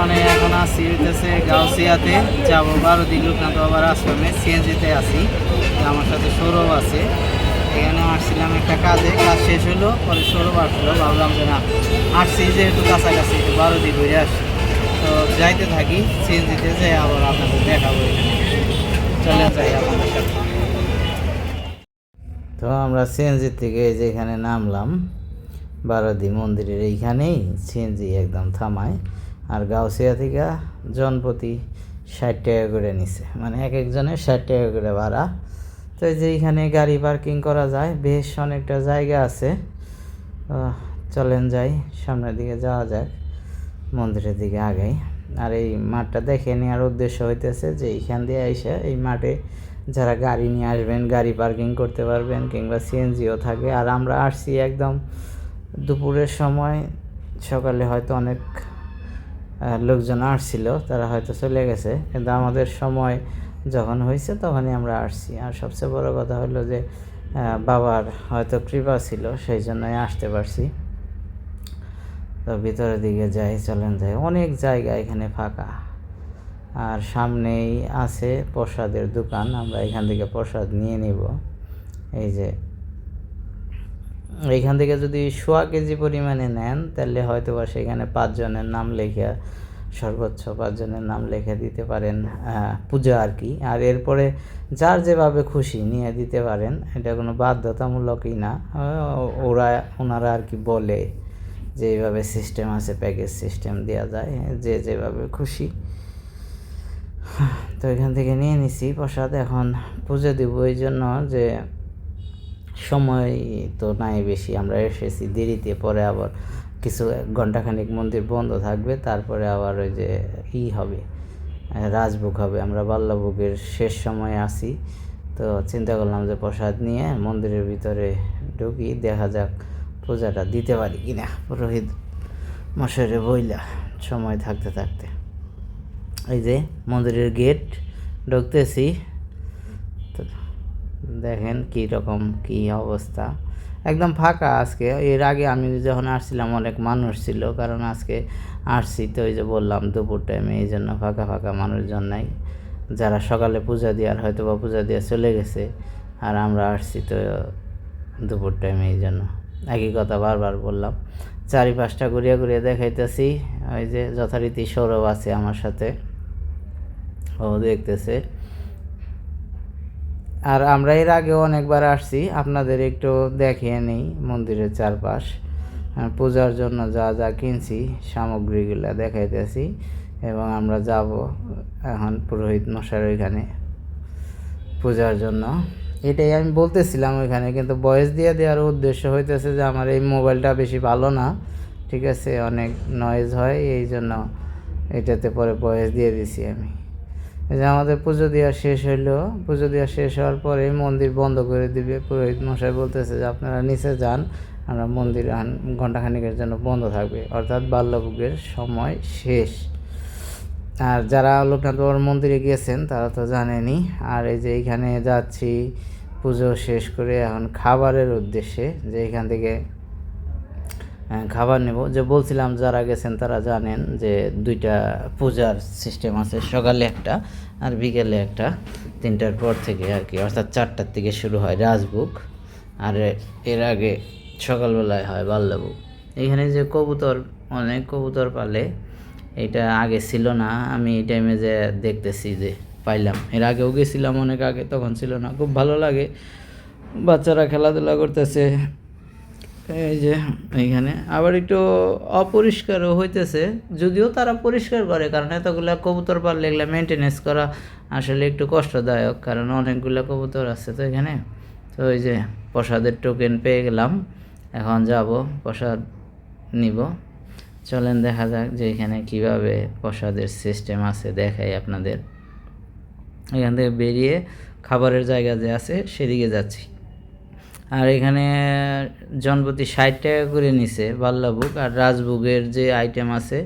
বর্তমানে এখন আছি হইতেছে গাউসিয়াতে। যাব বারো দিন লোকনাথ বাবার আশ্রমে, সিএনজিতে আসি আমার সাথে সৌরভ আছে। এখানে আসছিলাম একটা কাজে, কাজ শেষ হলো পরে সৌরভ আসলো। ভাবলাম যে না, আসছি যেহেতু কাছাকাছি, একটু বারো দিন ঘুরে আসি। তো যাইতে থাকি, সিএনজিতে যাই আবার আপনাদের দেখাবো এখানে। চলে যাই আপনাদের সাথে। তো আমরা সিএনজি থেকে এই যে নামলাম। বারোদি মন্দিরের এইখানেই সিএনজি একদম থামায়। আর গাউসিয়া থেকে জনপ্রতি ষাট টাকা করে নিছে। মানে এক একজনের ষাট টাকা করে ভাড়া। তো এই যে এইখানে গাড়ি পার্কিং করা যায়, বেশ অনেকটা জায়গা আছে। চলেন যাই, সামনের দিকে যাওয়া যাক, মন্দিরের দিকে আগেই। আর এই মাঠটা দেখে নেওয়ার উদ্দেশ্য হইতেছে যে এইখান দিয়ে এসে এই মাঠে যারা গাড়ি নিয়ে আসবেন, গাড়ি পার্কিং করতে পারবেন কিংবা সিএনজিও থাকে। আর আমরা আসছি একদম দুপুরের সময়, সকালে হয়তো অনেক লোকজন আসছিল, তারা হয়তো চলে গেছে। কিন্তু আমাদের সময় যখন হয়েছে তখনই আমরা আসছি। আর সবচেয়ে বড় কথা হলো যে বাবার হয়তো কৃপা ছিল, সেই জন্যই আসতে পারছি। তো ভিতরের দিকে যাই, চলেন যাই। অনেক জায়গা এখানে ফাঁকা। আর সামনেই আছে প্রসাদের দোকান। আমরা এখান থেকে প্রসাদ নিয়ে নিব। এই যে এইখান থেকে যদি সোয়া কেজি পরিমাণে নেন, তাহলে হয়তো বা সেখানে পাঁচজনের নাম লেখা, সর্বোচ্চ পাঁচজনের নাম লিখে দিতে পারেন পূজা আর কি। আর এরপরে যার যেভাবে খুশি নিয়ে দিতে পারেন, এটা কোনো বাধ্যতামূলকই না। ওরা, ওনারা আর কি বলে যে এইভাবে সিস্টেম আছে প্যাকেজ সিস্টেম দেওয়া যায়, যে যেভাবে খুশি। তো এখান থেকে নিয়ে নিছি, প্রসাদ এখন পুজো দিব। এই জন্য যে সময় তো নাই বেশি, আমরা এসেছি দেরিতে, পরে আবার কিছু ঘন্টাখানিক মন্দির বন্ধ থাকবে, তারপরে আবার ওই যে ই হবে রাজভোগ হবে, আমরা বাল্যভোগের শেষ সময়ে আসি তো চিন্তা করলাম যে প্রসাদ নিয়ে মন্দিরের ভিতরে ঢুকি, দেখা যাক পূজাটা দিতে পারি কি না পুরোহিত মশাইরে বইলা সময় থাকতে থাকতে। এই যে মন্দিরের গেট ঢুকতেছি দেখেন কী রকম, কী অবস্থা। একদম ফাঁকা আজকে। এর আগে আমি যখন আসছিলাম, অনেক মানুষ ছিল। কারণ আজকে আসছি তো ওই যে বললাম, দুপুর টাইমে এই জন্য ফাঁকা ফাঁকা মানুষজন নাই। যারা সকালে পূজা দেওয়ার হয়তো বা পূজা দিয়ে চলে গেছে। আর আমরা আসছি তো দুপুর টাইমে এই জন্য। একই কথা বারবার বললাম। চারি পাঁচটা ঘুরিয়ে ঘুরিয়ে দেখাইতেছি। ওই যে যথারীতি সৌরভ আছে আমার সাথে। ও দেখতেছে। আর আমরা এর আগেও অনেকবার আসছি। আপনাদের একটু দেখিয়ে নেই মন্দিরের চারপাশ। পূজার জন্য যা যা কিনছি, সামগ্রীগুলো দেখাইতেছি এবং আমরা যাব এখন পুরোহিত মশার ওইখানে পূজার জন্য। এটাই আমি বলতেছিলাম ওইখানে, কিন্তু বয়স দিয়ে দেওয়ার উদ্দেশ্য হইতেছে যে আমার এই মোবাইলটা বেশি ভালো না, ঠিক আছে? অনেক নয়েজ হয় এই জন্য এটাতে পরে বয়স দিয়ে দিছি আমি। এই যে আমাদের পুজো দেওয়া শেষ হইল। পুজো দেওয়া শেষ হওয়ার পরে মন্দির বন্ধ করে দিবে। পুরোহিত মশাই বলতেছে যে, আপনারা নিচে যান, আমরা মন্দির ঘণ্টাখানিকের জন্য বন্ধ থাকবে। অর্থাৎ বাল্যভোগের সময় শেষ। আর যারা লোকনাথ বাবার মন্দিরে গিয়েছেন তারা তো জানেনি আর এই যে এইখানে যাচ্ছি, পুজো শেষ করে এখন খাবারের উদ্দেশ্যে, যে এখান থেকে খাবার নেব। যে বলছিলাম, যারা গেছেন তারা জানেন যে দুইটা পূজার সিস্টেম আছে, সকালে একটা আর বিকেলে একটা। তিনটার পর থেকে আর কি, অর্থাৎ চারটার থেকে শুরু হয় রাজভোগ। আর এর আগে সকালবেলায় হয় বাল্যভোগ। এখানে যে কবুতর, অনেক কবুতর পালে, এটা আগে ছিল না। আমি এই টাইমে যে দেখতেছি যে পাইলাম। এর আগেও গেছিলাম অনেক আগে, তখন ছিল না। খুব ভালো লাগে। বাচ্চারা খেলাধুলা করতেছে। এই যে, এইখানে। আবার একটু অপরিষ্কারও হইতেছে, যদিও তারা পরিষ্কার করে, কারণ এতগুলা কবুতর পারলে এগুলো মেনটেনেন্স করা আসলে একটু কষ্টদায়ক, কারণ অনেকগুলো কবুতর আছে তো এখানে। তো ওই যে, প্রসাদের টোকেন পেয়ে গেলাম। এখন যাব, প্রসাদ নিব। চলেন দেখা যাক যে এখানে কীভাবে প্রসাদের সিস্টেম আছে, দেখাই আপনাদের। এখান থেকে বেরিয়ে খাবারের জায়গা যে আছে, সেদিকে যাচ্ছি। আর এখানে জনপ্রতি ষাট টাকা করে নিছে বাল্লাভোগ আর রাজভোগের যে আইটেম আছে,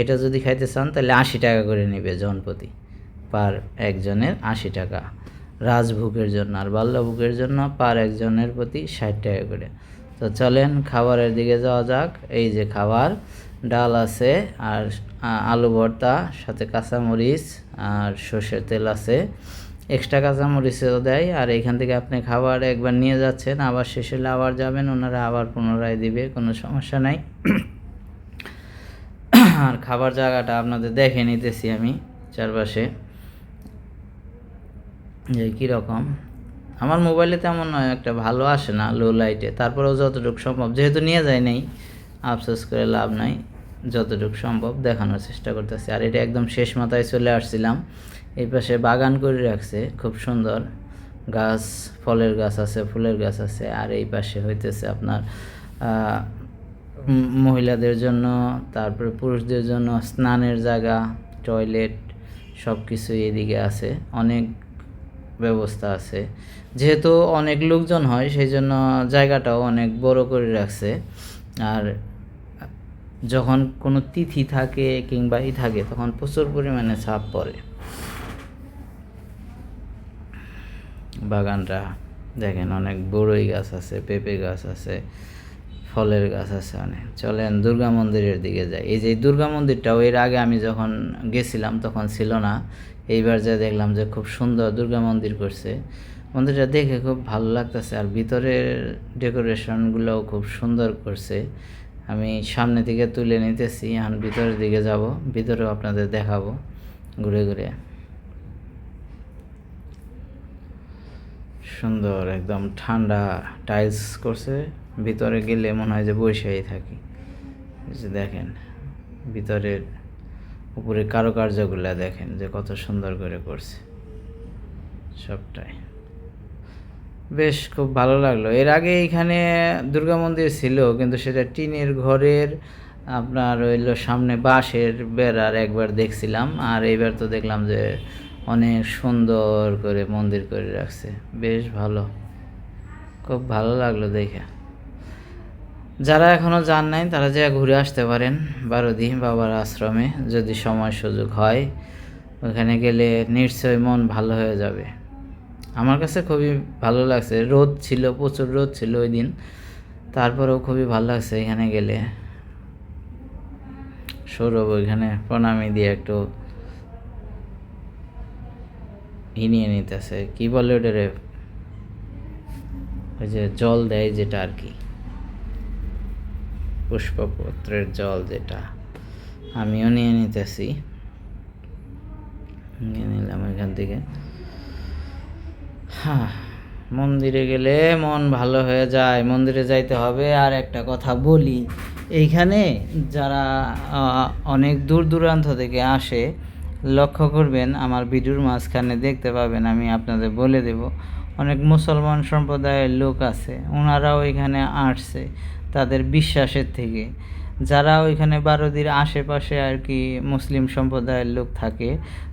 এটা যদি খাইতে চান তাহলে আশি টাকা করে নেবে জনপ্রতি পার একজনের আশি টাকা। রাজভোগের জন্য আর বাল্যভোগের জন্য পার একজনের প্রতি ষাট টাকা করে। তো চলেন খাবারের দিকে যাওয়া যাক। এই যে খাবার, ডাল আছে আর আলু ভর্তা, সাথে কাঁচামরিচ আর সর্ষের তেল আছে। এক্সট্রা কাঁচামরিচও দেয় আর এখান থেকে আপনি খাবার একবার নিয়ে যাচ্ছেন, আবার শেষ হলে আবার যাবেন, ওনারা আবার পুনরায় দিবে, কোনো সমস্যা নাই। আর খাবার জায়গাটা আপনাদের দেখে নিতেছি আমি চারপাশে। যে কীরকম আমার মোবাইলে তেমন নয়, একটা ভালো আসে না লো লাইটে তারপরেও যতটুকু সম্ভব, যেহেতু নিয়ে যায় নাই, আফসোস করে লাভ নাই, যতটুকু সম্ভব দেখানোর চেষ্টা করতেছি। আর এটা একদম শেষ মাথায় চলে আসছিলাম। এই পাশে বাগান করে রাখছে, খুব সুন্দর। গাছ, ফলের গাছ আছে, ফুলের গাছ আছে, আর এই পাশে হইতেছে আপনার মহিলাদের জন্য, তারপরে পুরুষদের জন্য স্নানের জায়গা, টয়লেট সব কিছুই এদিকে আছে, অনেক ব্যবস্থা আছে। যেহেতু অনেক লোকজন হয় সেই জন্য জায়গাটাও অনেক বড় করে রাখছে। আর যখন কোনো তিথি থাকে কিংবা ই থাকে, তখন প্রচুর পরিমাণে ছাপ পড়ে। বাগানটা। দেখেন অনেক বড়ই গাছ আছে, পেঁপে গাছ আছে, ফলের গাছ আছে অনেক। চলেন দুর্গা মন্দিরের দিকে যাই। এই যে দুর্গা মন্দিরটাও, এর আগে আমি যখন গেছিলাম তখন ছিল না। এইবার যা দেখলাম যে খুব সুন্দর দুর্গা মন্দির করছে। মন্দিরটা দেখে খুব ভালো লাগতেছে আর ভিতরের ডেকোরেশনগুলোও খুব সুন্দর করছে। আমি সামনে দিকে তুলে নিতেছি, এখন ভিতরের দিকে যাব, ভিতরেও আপনাদের দেখাবো, ঘুরে ঘুরে। সুন্দর, একদম ঠান্ডা টাইলস করছে। ভিতরে গেলে মনে হয় যে বৈশাই থাকি। যে দেখেন, ভিতরের উপরে কারুকার্যগুলো দেখেন যে কত সুন্দর করে করছে। সবটাই। বেশ, খুব ভালো লাগল। এর আগে এখানে দুর্গা মন্দির ছিল, কিন্তু সেটা টিনের ঘরের আপনার হইল সামনে বাঁশের বেড়ার একবার দেখছিলাম, আর এইবার তো দেখলাম যে অনেক সুন্দর করে মন্দির করে রাখছে। বেশ ভালো। খুব ভালো লাগল দেখে। যারা এখনও যান নাই, তারা যে ঘুরে আসতে পারেন বারোদি বাবার আশ্রমে। যদি সময় সুযোগ হয়, ওখানে গেলে নিশ্চয়ই মন ভালো হয়ে যাবে। আমার কাছে খুবই ভালো লাগছে। রোদ ছিল, প্রচুর রোদ ছিল ওই দিন। তারপরেও খুবই ভালো লাগছে এখানে গেলে। সৌরভ ওইখানে প্রণামী দিয়ে একটু ই নিয়ে নিতেছে। কি বলে ওটা রে ওই যে জল দেয় যেটা আর কি। পুষ্পপত্রের জল যেটা। আমিও নিয়ে নিতেছি। নিয়ে নিলাম এখান থেকে। হ্যাঁ মন্দিরে গেলে মন ভালো হয়ে যায়। মন্দিরে যাইতে হবে। আর একটা কথা বলি, এইখানে যারা অনেক দূর দূরান্ত থেকে আসে লক্ষ্য করবেন আমার ভিডিওর মাঝখানে দেখতে পাবেন আমি আপনাদের বলে দেব। অনেক মুসলমান সম্প্রদায়ের লোক আছে ওনারাও এখানে আসছে তাদের বিশ্বাসের থেকে। যারা ওইখানে বারোদির আশেপাশে আর কি মুসলিম সম্প্রদায়ের লোক থাকে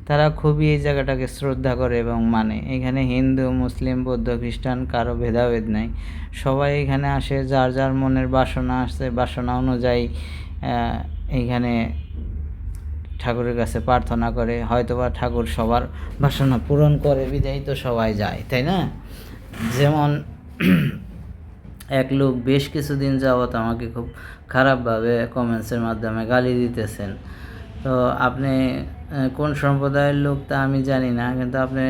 তারা খুবই এই জায়গাটাকে শ্রদ্ধা করে এবং মানে। এখানে হিন্দু মুসলিম বৌদ্ধ খ্রিস্টান কারও ভেদাভেদ নাই। সবাই এখানে আসে যার যার মনের বাসনা আসছে বাসনা অনুযায়ী আহ, এইখানে ঠাকুরের কাছে প্রার্থনা করে, হয়তোবা ঠাকুর সবার বাসনা পূরণ করে, বিদায় তো সবাই যায়, তাই না? যেমন এক লোক বেশ কিছুদিন যাবৎ আমাকে খুব খারাপভাবে কমেন্টসের মাধ্যমে গালি দিতেছেন। তো আপনি কোন সম্প্রদায়ের লোক তা আমি জানি না, কিন্তু আপনি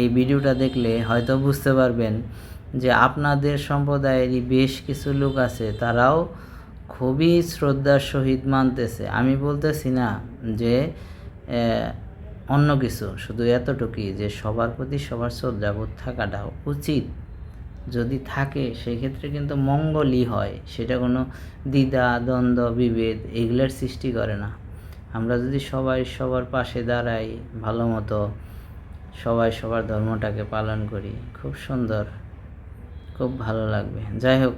এই ভিডিওটা দেখলে হয়তো বুঝতে পারবেন যে আপনাদের সম্প্রদায়েরই বেশ কিছু লোক আছে, তারাও খুবই শ্রদ্ধার সহিত মানতেছে। আমি বলতেছি না যে অন্য কিছু, শুধু এতটুকুই যে সবার প্রতি সবার শ্রদ্ধাবোধ থাকাটা উচিত। যদি থাকে, সেক্ষেত্রে কিন্তু মঙ্গলই হয়। সেটা কোনো দ্বিধা, দ্বন্দ্ব, বিভেদ এগুলোর সৃষ্টি করে না। আমরা যদি সবাই সবার পাশে দাঁড়াই, ভালো মতো সবাই সবার ধর্মটাকে পালন করি, খুব সুন্দর, খুব ভালো লাগবে। যাই হোক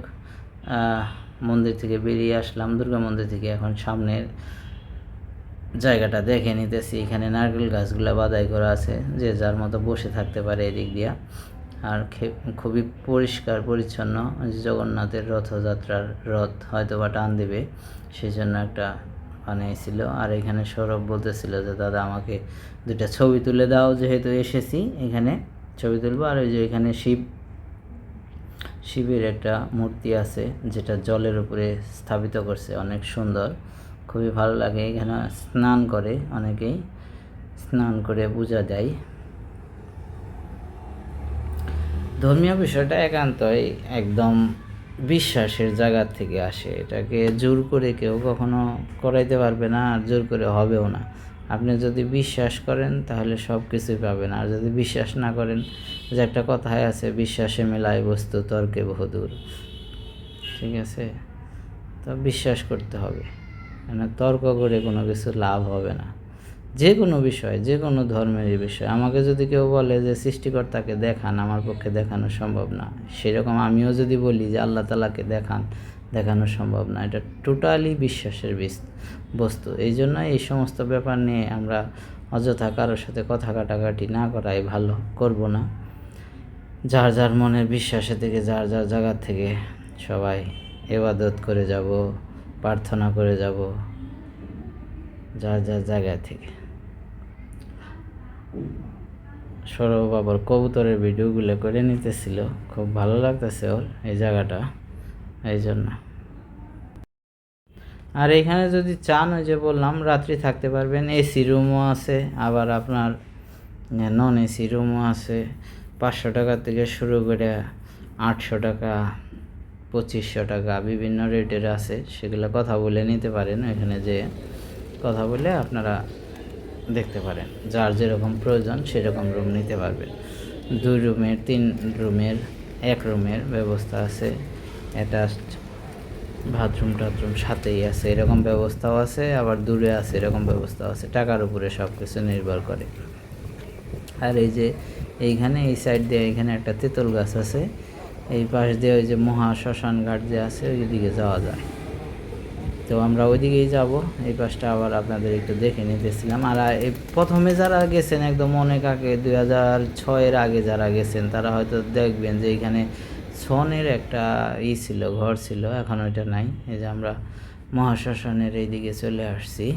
মন্দির থেকে বেরিয়ে আসলাম, দুর্গা মন্দির থেকে এখন সামনের জায়গাটা দেখে নিতেছি। এখানে নারকেল গাছগুলো বাদাই করা আছে, যে যার মতো বসে থাকতে পারে এদিক দিয়া। আর খুবই পরিষ্কার, পরিচ্ছন্ন জগন্নাথের রথযাত্রার রথ হয়তো বা টান দেবে সেই জন্য একটা বানিয়েছিল আর এখানে সৌরভ বলতেছিল যে, দাদা, আমাকে দুটা ছবি তুলে দাও, যেহেতু এসেছি এখানে ছবি তুলবো। আর ওই যে এখানে শিব শিবের একটা মূর্তি আছে, যেটা জলের উপরে স্থাপিত করছে, অনেক সুন্দর। খুবই ভালো লাগে এখানে স্নান করে, অনেকেই স্নান করে পূজা দেয়। ধর্মীয় বিষয়টা একান্তই একদম বিশ্বাসের জায়গা থেকে আসে। এটাকে জোর করে কেউ কখনো করাইতে পারবে না, আর জোর করে হবেও না। আপনি যদি বিশ্বাস করেন, তাহলে সব কিছুই পাবেন। আর যদি বিশ্বাস না করেন যে একটা কথায় আছে, বিশ্বাসে মেলায় বস্তু, তর্কে বহুদূর ঠিক আছে? তো বিশ্বাস করতে হবে। মানে তর্ক করে কোনো কিছু লাভ হবে না। যে কোনো বিষয় যে কোনো ধর্মেরই বিষয়। আমাকে যদি কেউ বলে যে সৃষ্টিকর্তাকে দেখান, আমার পক্ষে দেখানো সম্ভব না। সেরকম আমিও যদি বলি যে আল্লাহ তালাকে দেখান, দেখানো সম্ভব না। এটা টোটালি বিশ্বাসের বিস- বস্তু। এই জন্য এই সমস্ত ব্যাপার নিয়ে আমরা অযথা কারোর সাথে কথা কাটাকাটি না করাই ভালো। করব না। যার যার মনের বিশ্বাসে থেকে যার যার জায়গা থেকে সবাই এবাদত করে যাব, প্রার্থনা করে যাব, যার যার জায়গা থেকে। সৌরভ আবার কবুতরের ভিডিওগুলো করে নিতেছিল, খুব ভালো লাগতেছে ওর এই জায়গাটা, এই জন্য। আর এখানে যদি চান, ওই যে বললাম, রাত্রি থাকতে পারবেন, এসি রুমও আছে, আবার আপনার নন এসি রুমও আছে। পাঁচশো টাকা থেকে শুরু করে আটশো টাকা, পঁচিশশো টাকা বিভিন্ন রেটের আছে, সেগুলো কথা বলে নিতে পারেন। এখানে যে কথা বলে আপনারা দেখতে পারেন। যার যেরকম প্রয়োজন সেরকম রুম নিতে পারবেন। দুই রুমের, তিন রুমের, এক রুমের ব্যবস্থা আছে। অ্যাটাচড বাথরুম টাথরুম সাথেই আছে। এরকম ব্যবস্থাও আছে, আবার দূরে আছে এরকম ব্যবস্থাও আছে। টাকার উপরে সব কিছু নির্ভর করে। আর এই যে এইখানে, এই সাইড দিয়ে এখানে একটা তেঁতুল গাছ আছে। এই পাশ দিয়ে ওই যে মহা শ্মশান ঘাট যে আছে, ওই দিকে যাওয়া যায়। তো আমরা ওইদিকেই যাব। এই পাশটা আবার আপনাদের একটু দেখে নিতেছিলাম। আর এই প্রথমে যারা গেছেন, একদম অনেক আগে, দুই হাজার ছয়ের আগে যারা গেছেন, তারা হয়তো দেখবেন যে এইখানে ছনের একটা ই ছিল, ঘর ছিল, এখন ওইটা নাই। এই যে আমরা মহাশ্মশানের এইদিকে চলে আসছি।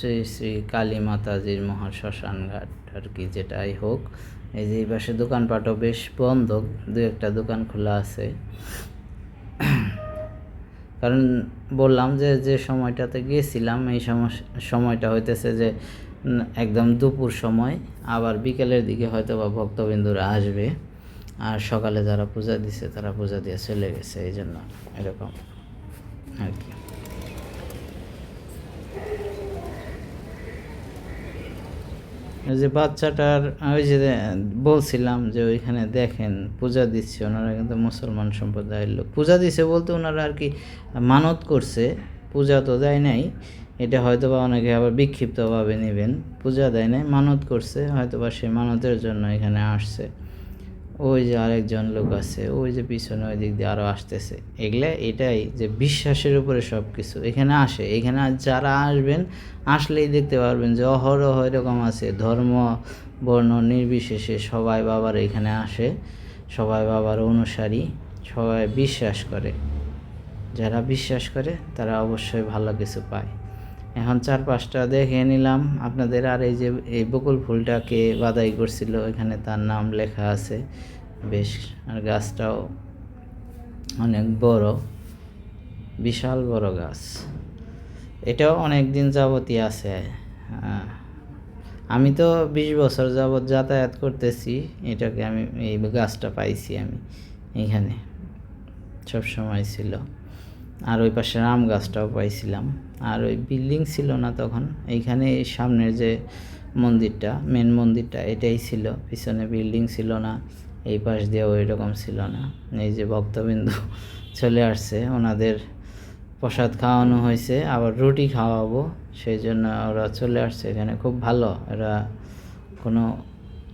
শ্রী শ্রী কালী মাতাজির মহাশ্মশান ঘাট আর কি, যেটাই হোক। এই যে এই পাশে দোকানপাটও বেশ বন্ধ, দু একটা দোকান খোলা আছে। কারণ বললাম যে যে সময়টাতে গিয়েছিলাম এই সময়- সময়টা হইতেছে যে একদম দুপুর সময়, আবার বিকেলের দিকে হয়তো বা ভক্তবিন্দুরা আসবে। আর সকালে যারা পূজা দিছে, তারা পূজা দিয়ে চলে গেছে, এই জন্য এরকম আর কি ওই যে বাচ্চাটার, ওই যে বলছিলাম যে ওইখানে দেখেন, পূজা দিচ্ছে। ওনারা কিন্তু মুসলমান সম্প্রদায়ের লোক। পূজা দিচ্ছে বলতে ওনারা আর কি মানত করছে। পূজা তো দেয় নাই। এটা হয়তো বা অনেকে আবার বিক্ষিপ্তভাবে নেবেন। পূজা দেয় নাই, মানত করছে। হয়তো বা সে মানতের জন্য এখানে আসছে। ওই যে আরেকজন লোক আছে, ওই যে পিছনে ওই দিক দিয়ে আরও আসতেছে। এগুলা এটাই যে বিশ্বাসের উপরে সব কিছু এখানে আসে, এখানে যারা আসবেন, আসলেই দেখতে পারবেন যে অহরহ এরকম আছে। ধর্ম, বর্ণ নির্বিশেষে সবাই বাবার এখানে আসে, সবাই বাবার অনুসারী, সবাই বিশ্বাস করে। যারা বিশ্বাস করে, তারা অবশ্যই ভালো কিছু পায়। এখন চার পাঁচটা দেখে নিলাম। আপনাদের আর এই যে এই বকুল ফুলটাকে বাদাই করছিল, এখানে তার নাম লেখা আছে। বেশ, আর গাছটাও অনেক বড়, বিশাল বড় গাছ। এটাও অনেক দিন যাবতই আছে। আমি তো বিশ বছর যাবৎ যাতায়াত করতেছি, এটাকে আমি, এই গাছটা পাইছি আমি এইখানে সব সময় ছিল। আর ওই পাশে আম গাছটাও পাইছিলাম। আর ওই বিল্ডিং ছিল না তখন, এইখানে এই সামনের যে মন্দিরটা মেন মন্দিরটা, এটাই ছিল। পিছনে বিল্ডিং ছিল না, এই পাশ দিয়ে ওই রকম ছিল না। এই যে ভক্তবিন্দু চলে আসছে, ওনাদের প্রসাদ খাওয়ানো হয়েছে, আবার রুটি খাওয়াবো, সেই জন্য ওরা চলে আসছে। এখানে খুব ভালো, এরা কোনো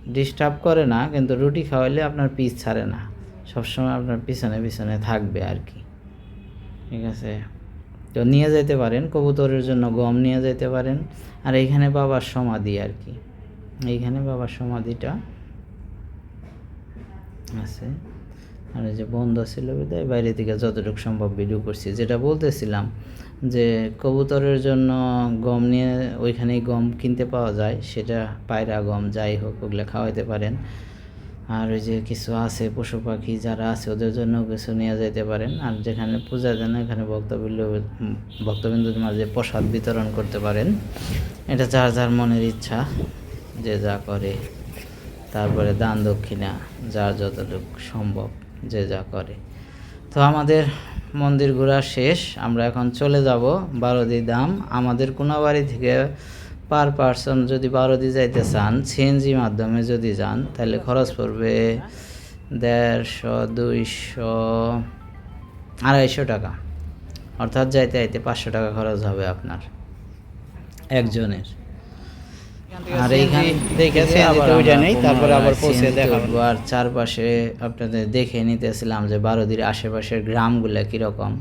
ডিস্টার্ব করে না, কিন্তু রুটি খাওয়াইলে আপনার পিস ছাড়ে না। সবসময় আপনার পিছনে পিছনে থাকবে আর কি। ঠিক আছে? তো নিয়ে যেতে পারেন, কবুতরের জন্য গম নিয়ে যেতে পারেন। আর এইখানে বাবার সমাধি আর কি। এইখানে বাবার সমাধিটা আছে। আর যে বন্ধ ছিল বিদায়, বাইরে থেকে যতটুকু সম্ভব ভিডিও করছি। যেটা বলতেছিলাম যে কবুতরের জন্য গম নিয়ে, ওইখানেই গম কিনতে পাওয়া যায়। সেটা পায়রা গম যাই হোক, ওগুলো খাওয়াইতে পারেন। আর ওই যে কিছু আছে, পশু পাখি যারা আছে, ওদের জন্য কিছু নিয়ে যেতে পারেন। আর যেখানে পূজা দেন এখানে ভক্তবিন্দু, ভক্তবিন্দুদের মাঝে প্রসাদ বিতরণ করতে পারেন। এটা যার যার মনের ইচ্ছা, যে যা করে। তারপরে দান দক্ষিণা, যার যতটুক সম্ভব, যে যা করে। তো আমাদের মন্দির ঘোরা শেষ। আমরা এখন চলে যাব বারোদি দাম আমাদের কোনাবাড়ি থেকে পার পার্সন যদি বারোদি যাইতে চান সিএনজি মাধ্যমে যদি যান তাহলে খরচ পড়বে দেড়শো দুইশো আড়াইশো টাকা। অর্থাৎ যাইতে যাইতে পাঁচশো টাকা খরচ হবে আপনার একজনের। আর এইখানে দেখেছি আবার তারপরে আবার পৌঁছে CNG দেখা তুলবো। আর চারপাশে আপনাদের দেখে নিতেছিলাম যে বারোদির আশেপাশের গ্রামগুলো কীরকম।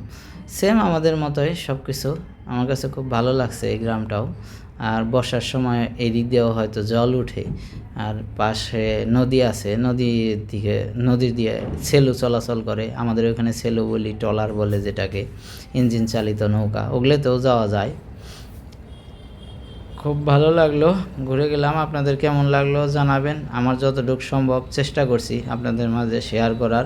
সেম আমাদের মতোই সব কিছু আমার কাছে খুব ভালো লাগছে এই গ্রামটাও। আর বর্ষার সময় এই দিক দিয়েও হয়তো জল উঠে। আর পাশে নদী আছে নদীর দিকে, নদীর দিয়ে সেলু চলাচল করে। আমাদের ওখানে সেলু বলি, ট্রলার বলে যেটাকে, ইঞ্জিন চালিত নৌকা, ওগুলোতেও যাওয়া যায়। খুব ভালো লাগল, ঘুরে গেলাম। আপনাদের কেমন লাগল জানাবেন। আমার যতটুকু সম্ভব চেষ্টা করছি আপনাদের মাঝে শেয়ার করার।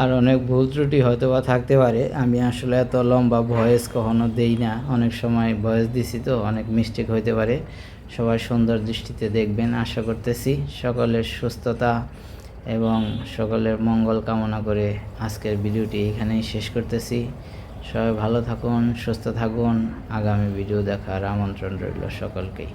আর অনেক ভুল ত্রুটি হয়তো বা থাকতে পারে। আমি আসলে এত লম্বা ভয়েস কখনো দেই না। অনেক সময় ভয়েস দিছি তো, অনেক মিস্টেক হইতে পারে। সবাই সুন্দর দৃষ্টিতে দেখবেন, আশা করতেছি। সকলের সুস্থতা এবং সকলের মঙ্গল কামনা করে আজকের ভিডিওটি এখানেই শেষ করতেছি। সবাই ভালো থাকুন, সুস্থ থাকুন। আগামী ভিডিও দেখার আমন্ত্রণ রইল সকলকেই।